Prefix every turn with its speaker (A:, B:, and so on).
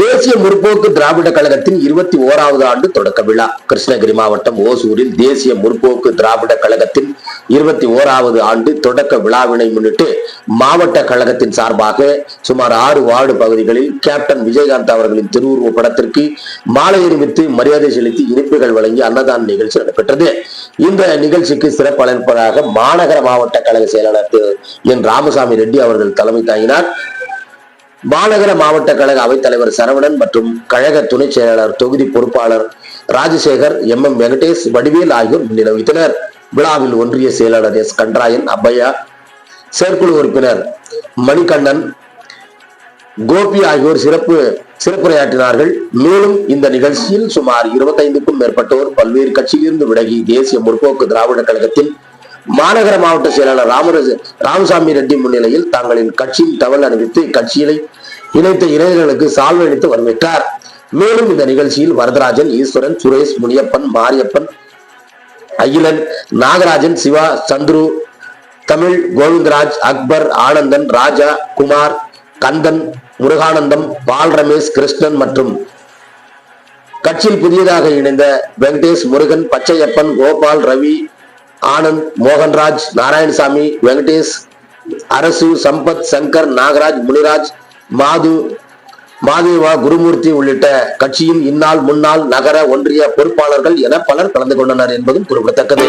A: தேசிய முற்போக்கு திராவிட கழகத்தின் இருபத்தி ஓராவது ஆண்டு தொடக்க விழா. கிருஷ்ணகிரி மாவட்டம் ஓசூரில் தேசிய முற்போக்கு திராவிட கழகத்தின் இருபத்தி ஓராவது ஆண்டு தொடக்க விழாவினை முன்னிட்டு மாவட்ட கழகத்தின் சார்பாக சுமார் ஆறு வார்டு பகுதிகளில் கேப்டன் விஜயகாந்த் அவர்களின் திருவுருவ படத்திற்கு மாலை அறிவித்து மரியாதை செலுத்தி இனிப்புகள் வழங்கி அன்னதான நிகழ்ச்சி நடைபெற்றது. இந்த நிகழ்ச்சிக்கு சிறப்பளிப்பதாக மாநகர மாவட்ட கழக செயலாளர் திரு என் ராமசாமி ரெட்டி அவர்கள் தலைமை தாங்கினார். மாநகர மாவட்ட கழக அவைத்தலைவர் சரவணன் மற்றும் கழக துணை செயலாளர் தொகுதி பொறுப்பாளர் ராஜசேகர் எம். எம். வெங்கடேஷ் வடிவேல் ஆகியோர் முன்னிலை வைத்தனர் விழாவில் ஒன்றிய செயலாளர் எஸ். கன்ராயன் அப்பையா செயற்குழு உறுப்பினர் மணிகண்ணன் கோபி ஆகியோர் சிறப்பு சிறப்புரையாற்றினார்கள். மேலும் இந்த நிகழ்ச்சியில் சுமார் இருபத்தைந்துக்கும் மேற்பட்டோர் பல்வேறு கட்சியிலிருந்து விலகி தேசிய முற்போக்கு திராவிட கழகத்தின் மாநகர மாவட்ட செயலாளர் ராமராஜ ராமசாமி ரெட்டி முன்னிலையில் தங்களின் கட்சியின் தவல் அணிவித்து கட்சியினை இணைத்த இளைஞர்களுக்கு சால்வை அளித்து வரவேற்றார். மேலும் இந்த நிகழ்ச்சியில் வரதராஜன் ஈஸ்வரன் சுரேஷ் முனியப்பன் மாரியப்பன் அகிலன் நாகராஜன் சிவா சந்துரு தமிழ் கோவிந்தராஜ் அக்பர் ஆனந்தன் ராஜா குமார் கந்தன் முருகானந்தம் பால் ரமேஷ் கிருஷ்ணன் மற்றும் கட்சியில் புதியதாக இணைந்த வெங்கடேஷ் முருகன் பச்சையப்பன் கோபால் ரவி ஆனந்த் மோகன்ராஜ் நாராயணசாமி வெங்கடேஷ் அரசு சம்பத் சங்கர் நாகராஜ் முனிராஜ் மாது மாதேவா குருமூர்த்தி உள்ளிட்ட கட்சியின் இந்நாள் முன்னாள் நகர ஒன்றிய பொறுப்பாளர்கள் என பலர் கலந்து கொண்டனர் என்பதும் குறிப்பிடத்தக்கது.